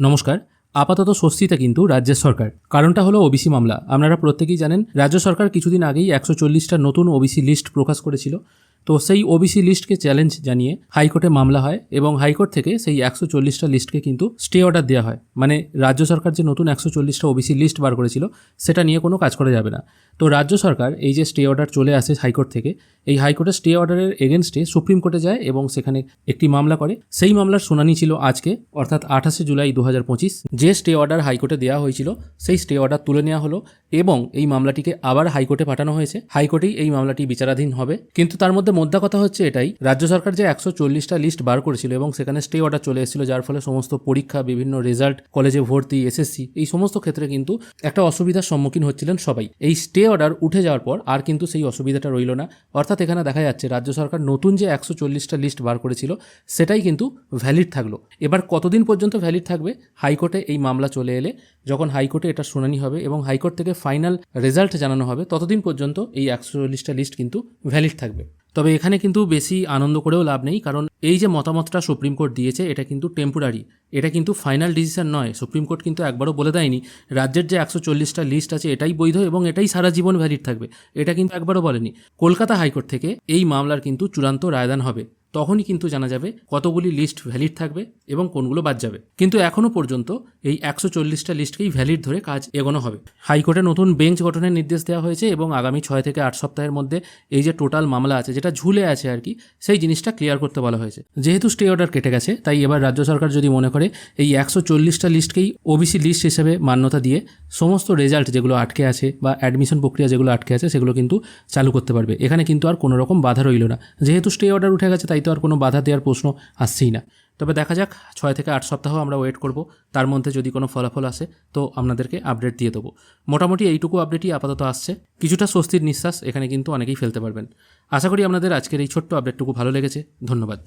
নমস্কার, আপাতত স্বস্তিতে কিন্তু রাজ্যের সরকার। কারণটা হলো ওবিসি মামলা। আপনারা প্রত্যেকেই জানেন, রাজ্য সরকার কিছুদিন আগেই একশো চল্লিশটা নতুন ওবিসি লিস্ট প্রকাশ করেছিল। তো সেই ওবিসি লিস্টকে চ্যালেঞ্জ জানিয়ে হাইকোর্টে মামলা হয় এবং হাইকোর্ট থেকে সেই একশো চল্লিশটা লিস্টকে কিন্তু স্টে অর্ডার দেওয়া হয়। মানে রাজ্য সরকার যে নতুন একশো চল্লিশটা ওবিসি লিস্ট বার করেছিল, সেটা নিয়ে কোনো কাজ করা যাবে না। তো রাজ্য সরকার এই যে স্টে অর্ডার চলে আসে হাইকোর্ট থেকে, এই হাইকোর্টের স্টে অর্ডারের এগেনস্টে সুপ্রিম কোর্টে যায় এবং সেখানে একটি মামলা করে। সেই মামলার শুনানি ছিল আজকে, অর্থাৎ আঠাশে জুলাই দু হাজার পঁচিশ। যে স্টে অর্ডার হাইকোর্টে দেওয়া হয়েছিল, সেই স্টে অর্ডার তুলে নেওয়া হলো এবং এই মামলাটিকে আবার হাইকোর্টে পাঠানো হয়েছে। হাইকোর্টেই এই মামলাটি বিচারাধীন হবে। কিন্তু তার মধ্যে মোদ্দা কথা হচ্ছে এটাই। রাজ্য সরকার যে একশো চল্লিশটা লিস্ট বার করেছিল এবং সেখানে স্টে অর্ডার চলে এসেছিল, যার ফলে সমস্ত পরীক্ষা, বিভিন্ন রেজাল্ট কলেজে ভর্তি এসএসসি এই সমস্ত ক্ষেত্রে কিন্তু একটা অসুবিধার সম্মুখীন হচ্ছিলেন সবাই। এই স্টে অর্ডার উঠে যাওয়ার পর আর কিন্তু সেই অসুবিধাটা রইল না। অর্থাৎ এখানে দেখা যাচ্ছে রাজ্য সরকার নতুন যে একশো চল্লিশটা লিস্ট বার করেছিল, সেটাই কিন্তু ভ্যালিড থাকল। এবার কতদিন পর্যন্ত ভ্যালিড থাকবে? হাইকোর্টে এই মামলা চলে এলে, যখন হাইকোর্টে এটা শুনানি হবে এবং হাইকোর্ট থেকে ফাইনাল রেজাল্ট জানানো হবে, ততদিন পর্যন্ত এই একশো চল্লিশটা লিস্ট কিন্তু ভ্যালিড থাকবে। তবে এখানে কিন্তু বেশি আনন্দ করেও লাভ নেই, কারণ এই যে মতামতটা সুপ্রিম কোর্ট দিয়েছে, এটা কিন্তু টেম্পোরারি এটা কিন্তু ফাইনাল ডিসিশন নয়। সুপ্রিম কোর্ট কিন্তু একবারও বলে দেয়নি, রাজ্যের যে একশো চল্লিশটা লিস্ট আছে, এটাই বৈধ এবং এটাই সারা জীবন ভ্যালিড থাকবে। এটা কিন্তু একবারও বলেনি। কলকাতা হাইকোর্ট থেকে এই মামলার কিন্তু চূড়ান্ত রায়দান হবে। তখনই কিন্তু জানা যাবে কতগুলি লিস্ট ভ্যালিড থাকবে এবং কোনগুলো বাদ যাবে। কিন্তু এখনও পর্যন্ত এই একশো চল্লিশটা লিস্টকেই ভ্যালিড ধরে কাজ এগোনো হবে। হাইকোর্টে নতুন বেঞ্চ গঠনের নির্দেশ দেওয়া হয়েছে এবং আগামী ছয় থেকে আট সপ্তাহের মধ্যে এই যে টোটাল মামলা আছে, যেটা ঝুলে আছে আর কি, সেই জিনিসটা ক্লিয়ার করতে বলা হয়েছে। যেহেতু স্টে অর্ডার কেটে গেছে, তাই এবার রাজ্য সরকার যদি মনে করে এই একশো চল্লিশটা লিস্টকেই ওবিসি লিস্ট হিসেবে মান্যতা দিয়ে সমস্ত রেজাল্ট যেগুলো আটকে আছে বা অ্যাডমিশন প্রক্রিয়া যেগুলো আটকে আছে, সেগুলো কিন্তু চালু করতে পারবে। এখানে কিন্তু আর কোনো রকম বাধা রইল না। যেহেতু স্টে অর্ডার উঠে গেছে, তাই তো আর কোনো বাধা দেওয়ার প্রশ্ন আসছেই না। তবে দেখা যাক, ছয় থেকে আট সপ্তাহ আমরা ওয়েট করব। তার মধ্যে যদি কোনো ফলাফল আসে, তো আপনাদেরকে আপডেট দিয়ে দেবো। মোটামুটি এইটুকু আপডেটই আপাতত আসছে। কিছুটা স্বস্তির নিঃশ্বাস এখানে কিন্তু অনেকেই ফেলতে পারবেন। আশা করি আপনাদের আজকের এই ছোট্ট আপডেটটুকু ভালো লেগেছে। ধন্যবাদ।